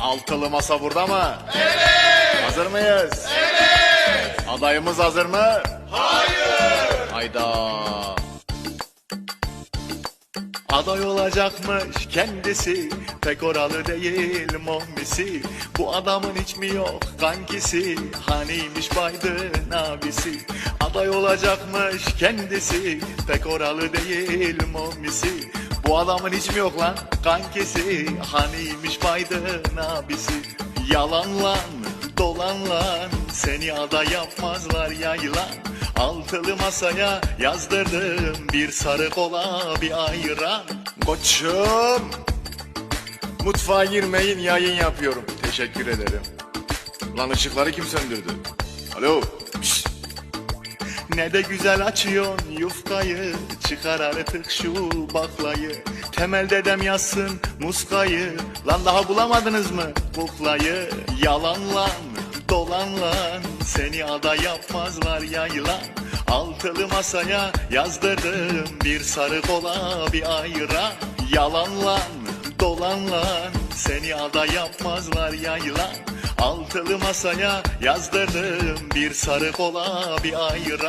Altılı masa burada mı? Evet. Hazır mıyız? Evet. Adayımız hazır mı? Hayır. Hayda. Aday olacakmış kendisi Pek oralı değil mommisi Bu adamın hiç mi yok kankisi Haniymiş Biden abisi Aday olacakmış kendisi Pek oralı değil mommisi Bu adamın hiç mi yok lan kankisi Haniymiş Biden abisi Yalan lan dolan lan Seni aday yapmazlar yaylan Altılı masaya yazdırdım bir sarı kola bir ayran. Koçum. Mutfağa girmeyin yayın yapıyorum. Teşekkür ederim. Lan ışıkları kim söndürdü? Alo. Ne de güzel açıyorsun yufkayı. Çıkar artık şu baklayı. Temel dedem yazsın muskayı. Lan daha bulamadınız mı kuklayı? Yalan lan dolan lan Seni ada yapmazlar yaylan Altılı masaya yazdırdım Bir sarı kola bir ayran. Yalan lan dolan lan Seni ada yapmazlar yaylan Altılı masaya yazdırdım Bir sarı kola bir ayran